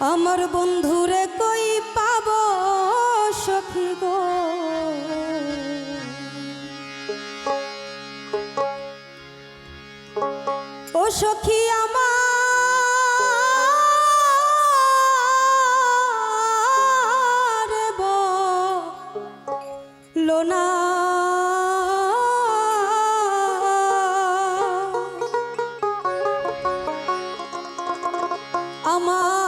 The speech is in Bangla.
আমার বন্ধুরে কই পাব সখী গো? ও সখী আমার না আমার